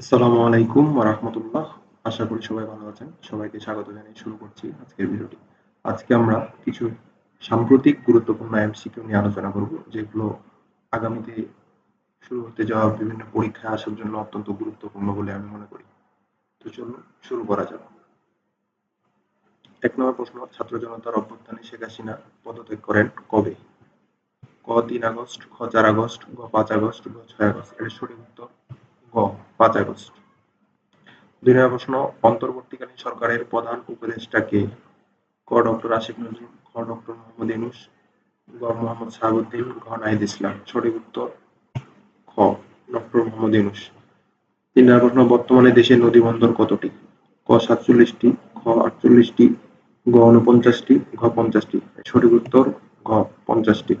আসসালামু আলাইকুম রাহমাতুল্লাহ। আশা করি সবাই ভালো আছেন। সবাইকে স্বাগত জানিয়ে শুরু করছি আজকের ভিডিওটি। আজকে আমরা কিছু সাম্প্রতিক গুরুত্বপূর্ণ এমসিকিউ নিয়ে আলোচনা করব, যেগুলো আগামীতে শুরু হতে যাওয়া বিভিন্ন পরীক্ষায় আসার জন্য অত্যন্ত গুরুত্বপূর্ণ বলে আমি মনে করি। তো চলুন শুরু করা যাক। এক নম্বর প্রশ্ন, ছাত্র জনতার অভ্যুত্থানে শেখ হাসিনা পদত্যাগ করেন কবে? ক তিন আগস্ট, খ চার আগস্ট, গ পাঁচ আগস্ট, গ ছয় আগস্ট। এর সঠিক উত্তর গ পাঁচ আগস্ট। দুই নম্বর প্রশ্ন, অন্তর্বর্তীকালীন সরকারের প্রধান উপদেষ্টা কে? ক ডক্টর আসিফ নজরুল, খ ডক্টর মোহাম্মদ ইউনূস, গ মোহাম্মদ শাহাবুদ্দিন, ঘ নাহিদ ইসলাম। সঠিক উত্তর খ ডক্টর মোহাম্মদ ইউনূস। তিন নম্বর প্রশ্ন, বর্তমানে দেশে নদী বন্দর কতটি? ক সাতচল্লিশটি, খ আটচল্লিশটি, গ ঊনপঞ্চাশটি, ঘ পঞ্চাশটি। সঠিক উত্তর ঘ পঞ্চাশটি।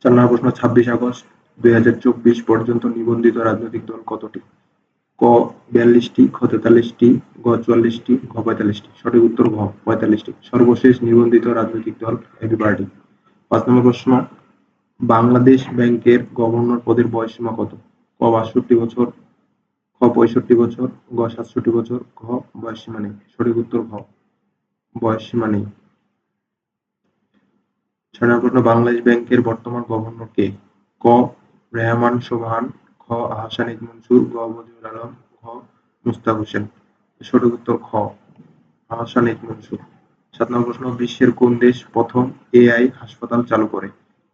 চার নম্বর প্রশ্ন, ছাব্বিশ আগস্ট দুই হাজার চব্বিশ পর্যন্ত নিবন্ধিত রাজনৈতিক দল কতটি? ক বিয়াল্লিশটি, খ তেতাল্লিশটি, গ চুয়াল্লিশটি, ঘ পঁয়তাল্লিশটি। সঠিক উত্তর ঘ পঁয়তাল্লিশটি। সর্বশেষ নিবন্ধিত রাজনৈতিক দল এবি পার্টি। পাঁচ নম্বর প্রশ্ন, বাংলাদেশ ব্যাংকের গভর্নর পদের বয়সসীমা কত? ক বাষট্টি বছর, খ পঁয়ষট্টি বছর, গ সাতষট্টি বছর, ঘ বয়সসীমা নেই। সঠিক উত্তর ঘ বয়সসীমা নেই। ছয় নম্বর প্রশ্ন, বাংলাদেশ ব্যাংকের বর্তমান গভর্নর কে? ক রেহমান সোবহান, খ আহসান মনসুর, গ বদিউল আলম, ঘ মুস্তাক হোসেন। সঠিক উত্তর খ আহসান মনসুর। সাত নম্বর প্রশ্ন, বিশ্বের কোন দেশ প্রথম এআই হাসপাতাল চালু করে?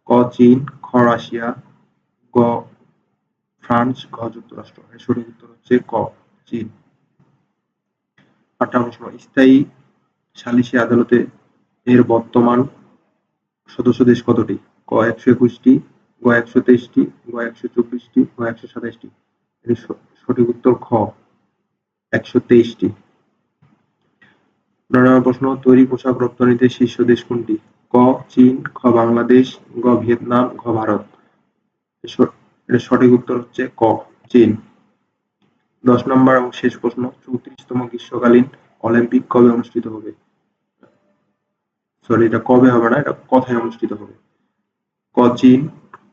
ক চীন, খ রাশিয়া, গ ফ্রান্স, ঘ যুক্তরাষ্ট্র। সঠিক উত্তর হচ্ছে ক চীন। আট প্রশ্ন, স্থায়ী সালিসি আদালতে এর বর্তমান সদস্য দেশ কতটি? ক একশো একুশটি, গ একশো তেইশটি, গ একশো চব্বিশটি, গ একশো সাতাইশটি। এর সঠিক উত্তর খ একশো তেইশটি। নয় নম্বর প্রশ্ন, তৈরি পোশাক রপ্তানিতে শীর্ষ দেশ কোনটি? ক চীন, খ বাংলাদেশ, গ ভিয়েতনাম, ঘ ভারত। এর সঠিক উত্তর হচ্ছে ক চীন। দশ নম্বর এবং শেষ প্রশ্ন, চৌত্রিশতম গ্রীষ্মকালীন অলিম্পিক কবে অনুষ্ঠিত হবে? সরি এটা কবে হবে না, এটা কথায় অনুষ্ঠিত হবে। ক চীন,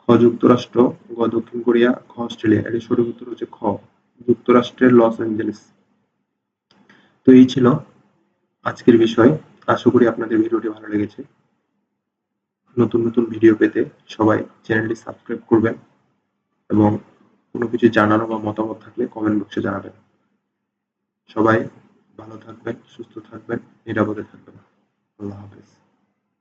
খ যুক্তরাষ্ট্র, গ দক্ষিণ কোরিয়া, খ অস্ট্রেলিয়া। এর সঠিক উত্তর হচ্ছে খ যুক্তরাষ্ট্রের লস অ্যাঞ্জেলেস। তো এই ছিল আজকের বিষয়। আশা করি আপনাদের ভিডিওটি ভালো লেগেছে। নতুন নতুন ভিডিও পেতে সবাই চ্যানেলটি সাবস্ক্রাইব করবেন এবং কোনো কিছু জানানো বা মতামত থাকলে কমেন্ট বক্সে জানাবেন। সবাই ভালো থাকবেন, সুস্থ থাকবেন, নিরাপদে থাকবেন। আল্লাহ হাফেজ।